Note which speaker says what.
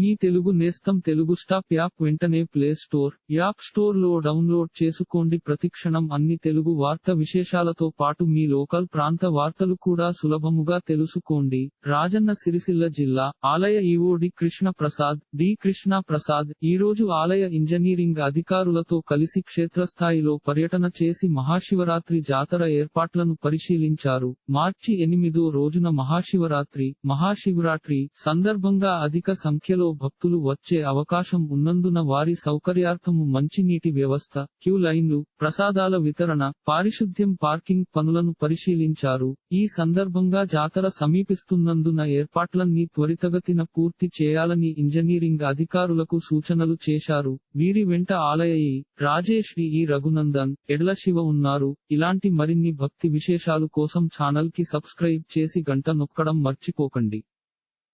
Speaker 1: మీ తెలుగు నేస్తం Telugu stop app వెంటనే play store app స్టోర్లో డౌన్లోడ్ చేసుకోండి. ప్రతిక్షణం అన్ని తెలుగు వార్త విశేషాలతో పాటు మీ లోకల్ ప్రాంత వార్తలు కూడా సులభముగా తెలుసుకోండి. రాజన్న సిరిసిల్ల జిల్లా ఆలయ EO D Krishna Prasad D Krishna Prasad ఈ రోజు ఆలయ ఇంజనీరింగ్ అధికారులతో కలిసి క్షేత్రస్థాయిలో పర్యటన చేసి మహాశివరాత్రి జాతర ఏర్పాట్లను పరిశీలించారు. మార్చి ఎనిమిదో రోజున మహాశివరాత్రి మహాశివరాత్రి సందర్భంగా అధిక సంఖ్యలో భక్తులు వచ్చే అవకాశం ఉన్నందున వారి సౌకర్యార్థము మంచినీటి వ్యవస్థ క్యూ లైన్లు ప్రసాదాల వితరణ పారిశుద్ధ్యం పార్కింగ్ పనులను పరిశీలించారు. ఈ సందర్భంగా జాతర సమీపిస్తున్నందున ఏర్పాట్లన్నీ త్వరితగతిన పూర్తి చేయాలని ఇంజనీరింగ్ అధికారులకు సూచనలు చేశారు. వీరి వెంట ఆలయ రాజేష్ ఈ. రఘునందన్ ఎడ్ల శివ ఉన్నారు. ఇలాంటి మరిన్ని భక్తి విశేషాలు కోసం ఛానల్కి సబ్స్క్రైబ్ చేసి గంట నొక్కడం మర్చిపోకండి.